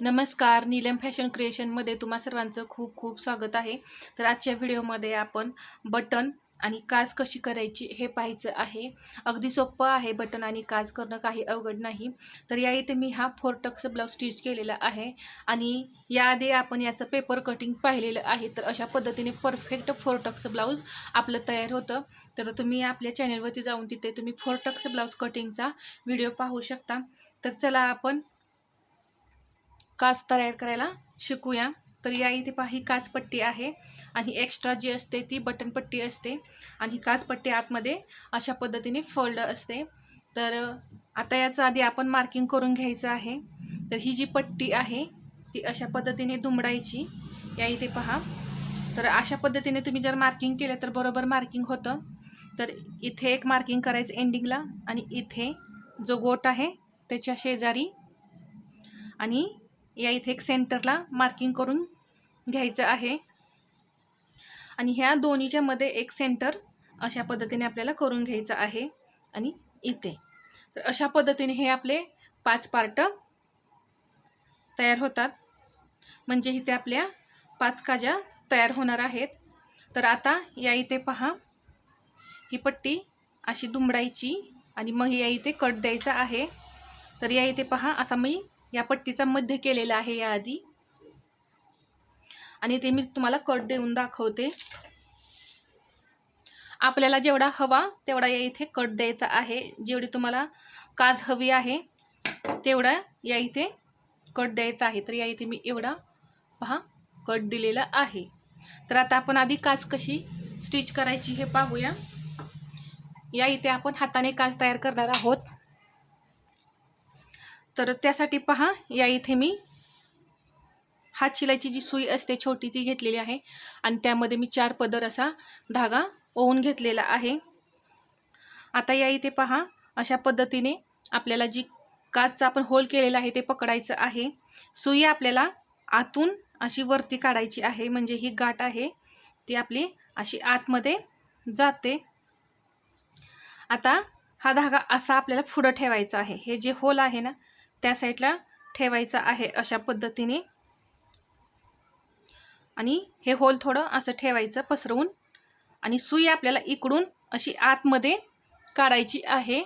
नमस्कार नीलम फॅशन क्रिएशनमध्ये तुम्हा सर्वांचं खूप खूप स्वागत आहे. तर आजच्या व्हिडिओमध्ये आपण बटन आणि काज कशी करायची हे पाहायचं आहे. अगदी सोपं आहे बटन आणि काज करणं काही अवघड नाही. तर या इथे मी हा फोर टक्स ब्लाऊज स्टिच केलेला आहे आणि याआधी आपण याचं पेपर कटिंग पाहिलेलं आहे. तर अशा पद्धतीने परफेक्ट फोर टक्स ब्लाऊज आपलं तयार होतं. तर तुम्ही आपल्या चॅनलवरती जाऊन तिथे तुम्ही फोर टक्स ब्लाऊज कटिंगचा व्हिडिओ पाहू शकता. तर चला आपण काच तयार करायला शिकूया. तर या इथे पहा ही काचपट्टी आहे आणि एक्स्ट्रा जी असते ती बटनपट्टी असते आणि काचपट्टी आतमध्ये अशा पद्धतीने फोल्ड असते. तर आता याचं आधी आपण मार्किंग करून घ्यायचं आहे. तर ही जी पट्टी आहे ती अशा पद्धतीने दुमडायची. या इथे पहा. तर अशा पद्धतीने तुम्ही जर मार्किंग केलं तर बरोबर मार्किंग होतं. तर इथे एक मार्किंग करायचं एंडिंगला आणि इथे जो गोट आहे त्याच्या शेजारी आणि या इथे एक सेंटरला मार्किंग करून घ्यायचं आहे. आणि ह्या दोन्हीच्या मध्ये एक सेंटर अशा पद्धतीने आपल्याला करून घ्यायचं आहे आणि इथे. तर अशा पद्धतीने हे आपले पाच पार्ट तयार होतात. म्हणजे इथे आपल्या पाच काज्या तयार होणार आहेत. तर आता या इथे पहा ही पट्टी अशी दुमडायची आणि मग या इथे कट द्यायचा आहे. तर या इथे पहा असा मी या पट्टीचा मध्य केलेला आहे या आधी आणि ते मी तुम्हाला कट देऊन दाखवते. आपल्याला जेवढा हवा तेवढा या इथे कट द्यायचा आहे. जेवढी तुम्हाला काज हवी आहे तेवढा या इथे कट द्यायचा आहे. तर या इथे मी एवढा पहा कट दिलेला आहे. तर आता आपण आधी काज कशी स्टिच करायची हे पाहूया. या इथे आपण हाताने काज तयार करणार आहोत. तर त्यासाठी पहा या इथे मी हात शिलाईची जी सुई असते छोटी ती घेतलेली आहे. आणि त्यामध्ये मी चार पदर असा धागा ओवून घेतलेला आहे. आता या इथे पहा अशा पद्धतीने आपल्याला जी काचचा आपण होल केलेला आहे ते पकडायचं आहे. सुई आपल्याला आतून अशी वरती काढायची आहे म्हणजे ही गाठ आहे ती आपली अशी आतमध्ये जाते. आता हा धागा असा आपल्याला पुढं ठेवायचा आहे. हे जे होल आहे ना त्या साईडला ठेवायचं आहे अशा पद्धतीने. आणि हे होल थोडं असं ठेवायचं पसरवून. आणि सुई आपल्याला इकडून अशी आतमध्ये काढायची आहे.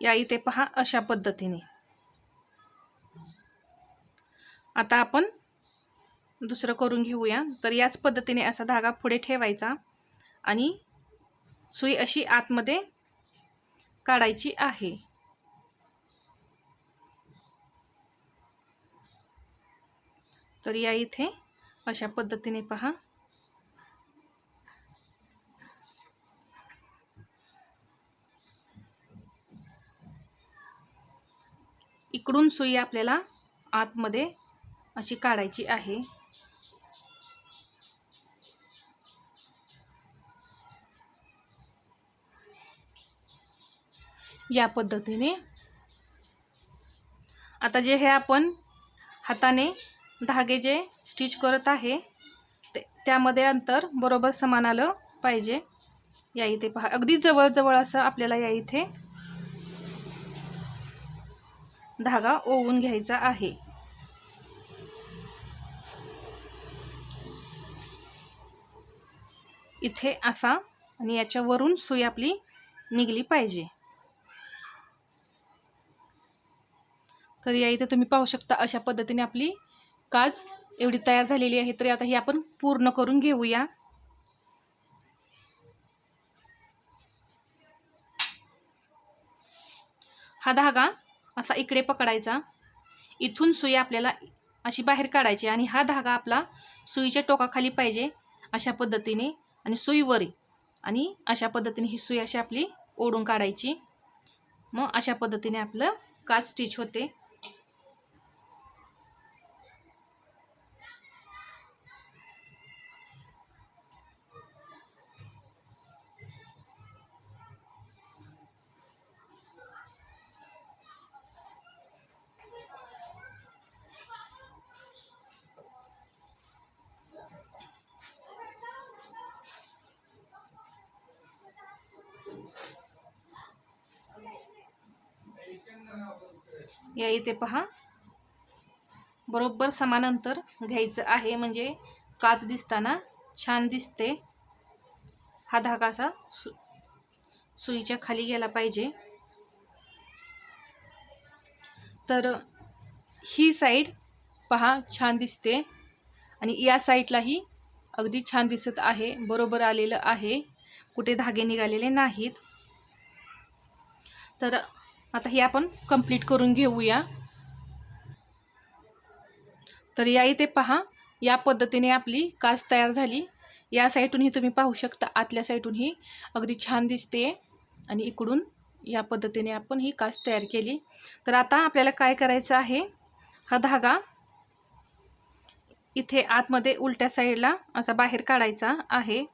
या इथे पहा अशा पद्धतीने. आता आपण दुसरं करून घेऊया. तर याच पद्धतीने असा धागा पुढे ठेवायचा. आणि सुई अशी आतमध्ये काढायची आहे. तर या इथे अशा पद्धतीने पहा. इकडून सुई आपल्याला आतमध्ये अशी काढायची आहे. या पद्धतीने. आता जे हे आपण हाताने धागे जे स्टिच करत आहे ते त्यामध्ये अंतर बरोबर समान आलं पाहिजे. या इथे पहा. अगदी जवळजवळ असं आपल्याला या इथे धागा ओवून घ्यायचा आहे. इथे असा आणि याच्यावरून सुई आपली निघली पाहिजे. तर या इथे तुम्ही पाहू शकता अशा पद्धतीने आपली काज एवढी तयार झालेली आहे. तरी आता ही आपण पूर्ण करून घेऊया. हा धागा असा इकडे पकडायचा. इथून सुई आपल्याला अशी बाहेर काढायची आणि हा धागा आपला सुईच्या टोकाखाली पाहिजे अशा पद्धतीने आणि सुईवर आणि अशा पद्धतीने ही सुई अशी आपली ओढून काढायची. मग अशा पद्धतीने आपलं काज स्टिच होते. या इथे पहा. बरोबर समान अंतर घ्यायचं आहे म्हणजे काच दिसताना छान दिसते. हा धागा असा सु सुईच्या खाली गेला पाहिजे. तर ही साईड पहा छान दिसते आणि या साईडलाही अगदी छान दिसत आहे बरोबर आलेलं आहे. कुठे धागे निघालेले नाहीत. तर आता हे आपण कंप्लीट करून घेऊया. तर या इथे पहा या पद्धतीने आपली काच तयार झाली. या साईडूनही तुम्ही पाहू शकता आतल्या साईडूनही अगदी छान दिसते. आणि इकडून या पद्धतीने आपण ही काच तयार केली. तर आता आपल्याला काय करायचं आहे हा धागा इथे आतमध्ये उलट्या साईडला असा बाहेर काढायचा आहे.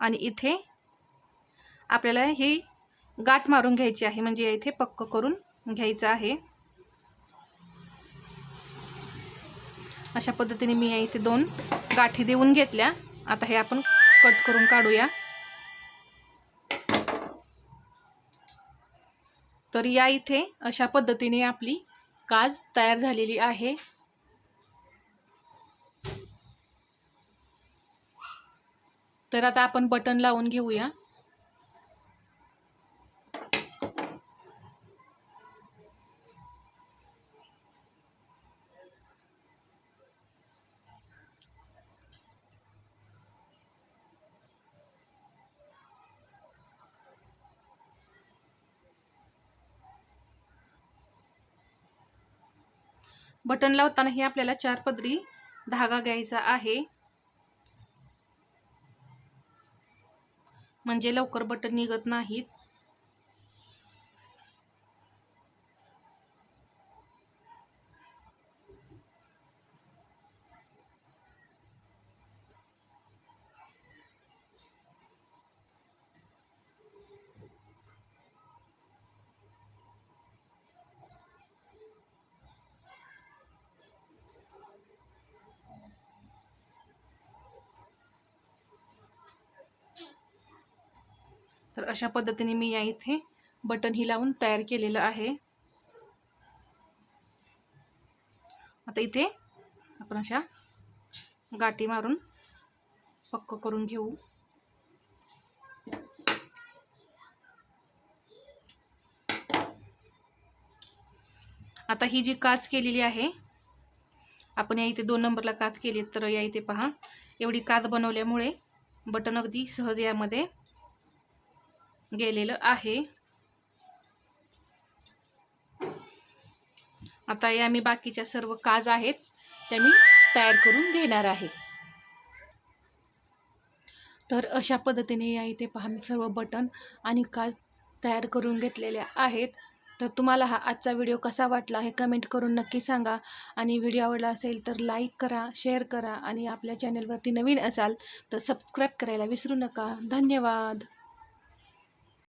आणि इथे आपल्याला ही गाठ मारून घ्यायची आहे. म्हणजे इथे पक्क करून घ्यायचं आहे. अशा पद्धतीने मी या इथे दोन गाठी देऊन घेतल्या. आता हे आपण कट करून काढूया. तर या इथे अशा पद्धतीने आपली काज तयार झालेली आहे. तर आता आपण बटन लावून घेऊया. बटन लावताना हे आपल्याला चार पदरी धागा घ्यायचा आहे. म्हणजे लवकर बटन निघत नाहीत. तर अशा पद्धतीने मी या इथे बटन ही लावून तयार केलेलं आहे. आता इथे आपण अशा गाठी मारून पक्क करून घेऊ. आता ही जी काच केलेली आहे आपण या इथे दोन नंबरला काच केली तर या इथे पहा एवढी काच बनवल्यामुळे बटन अगदी सहज यामध्ये गेलेलं आहे. आता या मी बाकीच्या सर्व काज आहेत त्या मी तयार करून घेणार आहे. तर अशा पद्धतीने या इथे पहा मी सर्व बटन आणि काज तयार करून घेतलेल्या आहेत. तर तुम्हाला हा आजचा व्हिडिओ कसा वाटला हे कमेंट करून नक्की सांगा. आणि व्हिडिओ आवडला असेल तर लाईक करा शेअर करा आणि आपल्या चॅनलवरती नवीन असाल तर सबस्क्राईब करायला विसरू नका. धन्यवाद.